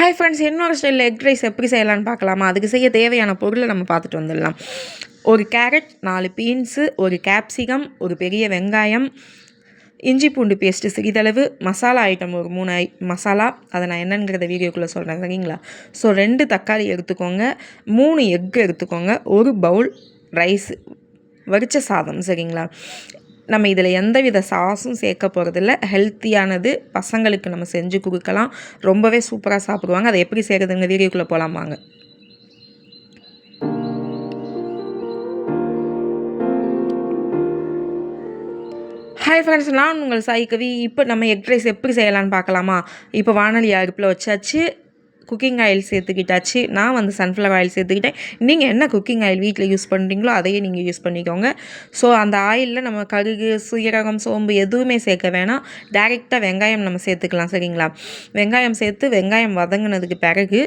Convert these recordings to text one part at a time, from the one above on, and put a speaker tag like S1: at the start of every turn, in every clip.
S1: Hi friends இன்னொரு ஸ்டைலில் egg rice எப்படி செய்யலாம்னு பார்க்கலாமா? அதுக்கு செய்ய தேவையான பொருளை நம்ம பார்த்துட்டு வந்துடலாம். ஒரு கேரட் நாலு பீன்ஸு ஒரு கேப்சிகம் ஒரு பெரிய வெங்காயம் இஞ்சி பூண்டு பேஸ்ட்டு சிறிதளவு மசாலா ஐட்டம் ஒரு மூணு ஐ மசாலா அதை நான் என்னங்கிறத வீடியோக்குள்ளே சொல்கிறேன் சரிங்களா? ஸோ ரெண்டு தக்காளி எடுத்துக்கோங்க மூணு எக் எடுத்துக்கோங்க ஒரு பவுல் ரைஸ் வடித்த சாதம் சரிங்களா? நம்ம இதில் எந்தவித சாஸும் சேர்க்க போகிறதில்ல ஹெல்த்தியானது பசங்களுக்கு நம்ம செஞ்சு கொடுக்கலாம். ரொம்பவே சூப்பராக சாப்பிடுவாங்க. அதை எப்படி செய்கிறதுங்க வீடியோக்குள்ளே போகலாமாங்க ஹாய் ஃப்ரெண்ட்ஸ் நான் உங்கள் சாய் கவி. இப்போ நம்ம எக் ரைஸ் எப்படி செய்யலாம்னு பார்க்கலாமா? இப்போ வானொலி அடுப்பில் வச்சாச்சு. குக்கிங் ஆயில் சேர்த்துக்கிட்டாச்சு. நான் வந்து சன்ஃப்ளவர் ஆயில் சேர்த்துக்கிட்டேன். நீங்கள் என்ன குக்கிங் ஆயில் வீட்டில் யூஸ் பண்ணுறீங்களோ அதையே நீங்கள் யூஸ் பண்ணிக்கோங்க. ஸோ அந்த ஆயிலில் நம்ம கருகு சீரகம் சோம்பு எதுவுமே சேர்க்க வேணாம். டேரெக்டாக வெங்காயம் நம்ம சேர்த்துக்கலாம் சரிங்களா? வெங்காயம் சேர்த்து வெங்காயம் வதங்கினதுக்கு பிறகு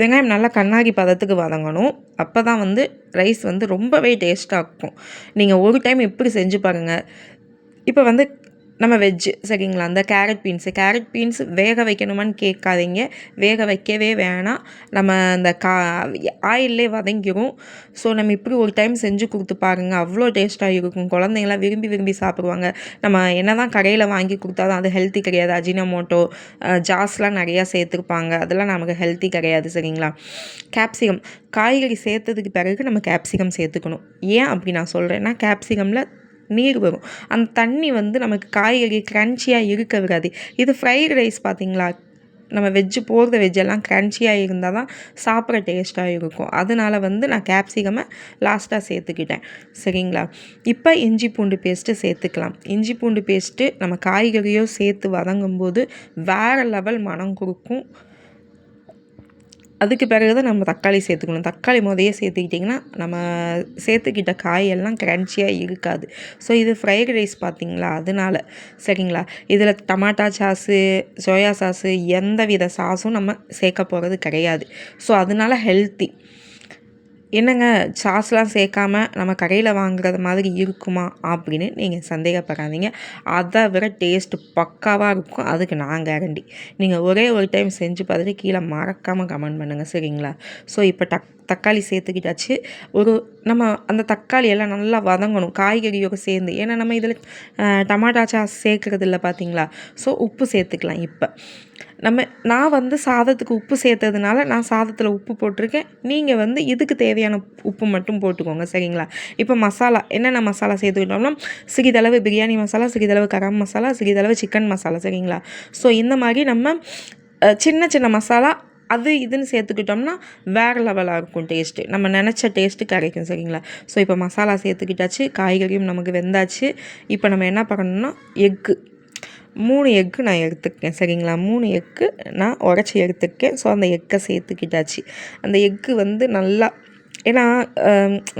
S1: வெங்காயம் நல்லா கண்ணாடி பதத்துக்கு வதங்கணும். அப்போ தான் வந்து ரைஸ் வந்து ரொம்பவே டேஸ்ட்டாக இருக்கும். நீங்கள் ஒரு டைம் எப்படி செஞ்சு பாருங்கள் இப்போ வந்து நம்ம வெஜ்ஜு சரிங்களா? அந்த கேரட் பீன்ஸு கேரட் பீன்ஸ் வேக வைக்கணுமான்னு கேட்காதீங்க. வேக வைக்கவே வேணாம். நம்ம அந்த கா ஆயிலே வதங்கிடும் ஸோ நம்ம இப்படி ஒரு டைம் செஞ்சு கொடுத்து பாருங்கள் அவ்வளோ டேஸ்ட்டாக இருக்கும். குழந்தைங்களாம் விரும்பி விரும்பி சாப்பிடுவாங்க. நம்ம என்ன தான் கடையில் வாங்கி கொடுத்தாலும் அது ஹெல்த்தி கிடையாது. அஜினமோட்டோ ஜாஸ்லாம் நிறையா சேர்த்துருப்பாங்க. அதெல்லாம் நமக்கு ஹெல்த்தி கிடையாது சரிங்களா? கேப்சிகம் காய்கறி சேர்த்ததுக்கு பிறகு நம்ம கேப்சிகம் சேர்த்துக்கணும். ஏன் அப்படி நான் சொல்கிறேன்னா கேப்சிகமில் நீர் வரும். அந்த தண்ணி வந்து நமக்கு காய்கறி கிரன்ச்சியாக இருக்க விடாது. இது ஃப்ரைட் ரைஸ் பார்த்திங்களா நம்ம வெஜ்ஜு போடுற வெஜ்ஜெல்லாம் க்ரன்ச்சியாக இருந்தால் தான் சாப்பிட்ற டேஸ்ட்டாக இருக்கும். அதனால் வந்து நான் கேப்சிகமை லாஸ்ட்டாக சேர்த்துக்கிட்டேன். சரிங்களா? இப்போ இஞ்சி பூண்டு பேஸ்ட்டு சேர்த்துக்கலாம். இஞ்சி பூண்டு பேஸ்ட்டு நம்ம காய்கறியோ சேர்த்து வதங்கும்போது வேறு லெவல் மனம் கொடுக்கும் அதுக்கு பிறகு தான் நம்ம தக்காளி சேர்த்துக்கணும். தக்காளி முதையே சேர்த்துக்கிட்டிங்கன்னா நம்ம சேர்த்துக்கிட்ட காயெல்லாம் க்ரன்ச்சியாக இருக்காது. ஸோ இது ஃப்ரைட் ரைஸ் பார்த்திங்களா அதனால. சரிங்களா? இதில் டமாட்டா சாஸு சோயா சாஸு எந்த வித சாஸும் நம்ம சேர்க்க போகிறது கிடையாது. ஸோ அதனால ஹெல்த்தி என்னங்க சாஸ்லாம் சேர்க்காம நம்ம கடையில் வாங்குறது மாதிரி இருக்குமா அப்படின்னு நீங்கள் சந்தேகப்படாதீங்க. அதை விட டேஸ்ட்டு பக்காவாக இருக்கும். அதுக்கு நான் கேரண்டி நீங்கள் ஒரே ஒரு டைம் செஞ்சு பார்த்துட்டு கீழே மறக்காமல் கமெண்ட் பண்ணுங்கள் சரிங்களா? ஸோ இப்போ டக் தக்காளி சேர்த்துக்கிட்டாச்சு. ஒரு நம்ம அந்த தக்காளி எல்லாம் நல்லா வதங்கணும் காய்கறியோடு சேர்ந்து. ஏன்னா நம்ம இதில் டமாட்டா சாஸ் சேர்க்குறது இல்லை பார்த்தீங்களா ஸோ உப்பு சேர்த்துக்கலாம் இப்போ. நம்ம நான் வந்து சாதத்துக்கு உப்பு சேர்த்ததுனால நான் சாதத்தில் உப்பு போட்டிருக்கேன். நீங்கள் வந்து இதுக்கு தேவையான உப்பு மட்டும் போட்டுக்கோங்க சரிங்களா? இப்போ மசாலா என்னென்ன மசாலா சேர்த்துக்கிட்டோம்னா சிறிதளவு பிரியாணி மசாலா சிறிதளவு கரம் மசாலா சிறிதளவு சிக்கன் மசாலா சரிங்களா? ஸோ இந்த மாதிரி நம்ம சின்ன சின்ன மசாலா அது இதுன்னு சேர்த்துக்கிட்டோம்னா வேறு லெவலாக இருக்கும் டேஸ்ட்டு நம்ம நினச்ச டேஸ்ட்டு கிடைக்கும் சரிங்களா? ஸோ இப்போ மசாலா சேர்த்துக்கிட்டாச்சு காய்கறியும் நமக்கு வெந்தாச்சு. இப்போ நம்ம என்ன பண்ணணும்னா எக்கு. மூணு எக்கு நான் எடுத்துக்கேன் சரிங்களா? மூணு எக்கு நான் உடச்சி எடுத்துக்கேன் ஸோ அந்த எக்கை சேர்த்துக்கிட்டாச்சு. அந்த எக்கு வந்து நல்லா ஏன்னா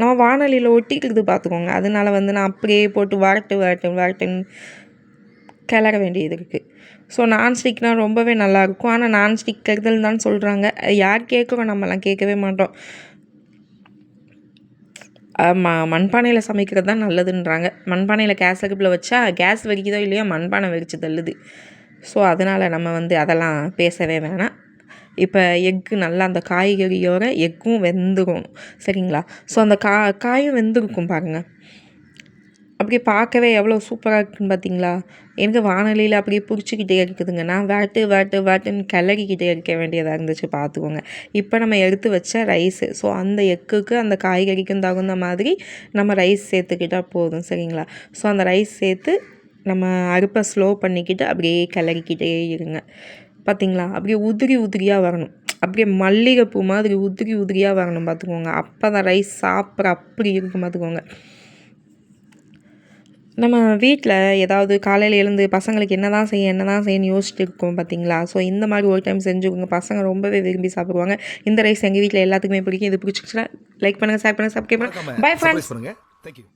S1: நம்ம வானொலியில் ஒட்டிக்கிறது பார்த்துக்கோங்க. அதனால வந்து நான் அப்படியே போட்டு வரட்டு வரட்டு வரட்டுன்னு கிளற வேண்டியது இருக்குது ஸோ நான்ஸ்டிக்னால் ரொம்பவே நல்லாயிருக்கும் ஆனால் நான்ஸ்டிக் கருதல் தான் சொல்கிறாங்க யார் கேட்குறோம் நம்மலாம் கேட்கவே மாட்டோம். ம மண்பானையில் சமைக்கிறது தான் நல்லதுன்றாங்க. மண்பானையில் கேஸ் அடுப்பில் வச்சா கேஸ் வெடிக்குதோ இல்லையோ மண்பானை வெடிச்சு தள்ளுது. ஸோ அதனால் நம்ம வந்து அதெல்லாம் பேசவே வேணாம். இப்போ எக்கு நல்லா அந்த காய்கறியோட எக்கும் வெந்துடும் சரிங்களா? ஸோ அந்த கா காயும் வெந்திருக்கும் பாருங்கள் அப்படியே பார்க்கவே எவ்வளோ சூப்பராக இருக்குன்னு பார்த்தீங்களா? எனக்கு வானொலியில் அப்படியே பிடிச்சிக்கிட்டே இருக்குதுங்க. நான் வேட்டு வேட்டு வேட்டுன்னு கிளறிக்கிட்டே இருக்க வேண்டியதாக இருந்துச்சு பார்த்துக்கோங்க. இப்போ நம்ம எடுத்து வச்ச ரைஸு. ஸோ அந்த எக்குக்கு அந்த காய்கறிக்கும் தகுந்த மாதிரி நம்ம ரைஸ் சேர்த்துக்கிட்டால் போதும் சரிங்களா? ஸோ அந்த ரைஸ் சேர்த்து நம்ம அறுப்பை ஸ்லோ பண்ணிக்கிட்டு அப்படியே கிளறிக்கிட்டே இருங்க. பார்த்தீங்களா? அப்படியே உதிரி உதிரியாக வரணும். அப்படியே மல்லிகைப்பூ மாதிரி உதிரி உதிரியாக வரணும் பார்த்துக்கோங்க. அப்போ தான் ரைஸ் சாப்பிட்ற அப்படி இருக்கும் பார்த்துக்கோங்க. நம்ம வீட்டில் ஏதாவது காலையில் எழுந்து பசங்களுக்கு என்ன தான் செய்ய என்ன தான் செய்யணும்னு யோசிச்சுட்டு இருக்கோம் பார்த்தீங்களா ஸோ இந்த மாதிரி ஒரு டைம் செஞ்சுக்கோங்க. பசங்க ரொம்பவே விரும்பி சாப்பிடுவாங்க. இந்த ரைஸ் எங்கள் வீட்டில் எல்லாத்துக்குமே பிடிக்கும். இது பிடிச்சிச்சுன்னா லைக் பண்ணுங்கள் ஷேர் பண்ணுங்கள் சப்ஸ்கிரைப் பண்ணுங்கள் பை ஃப்ரெண்ட்ஸ்
S2: தேங்க்யூ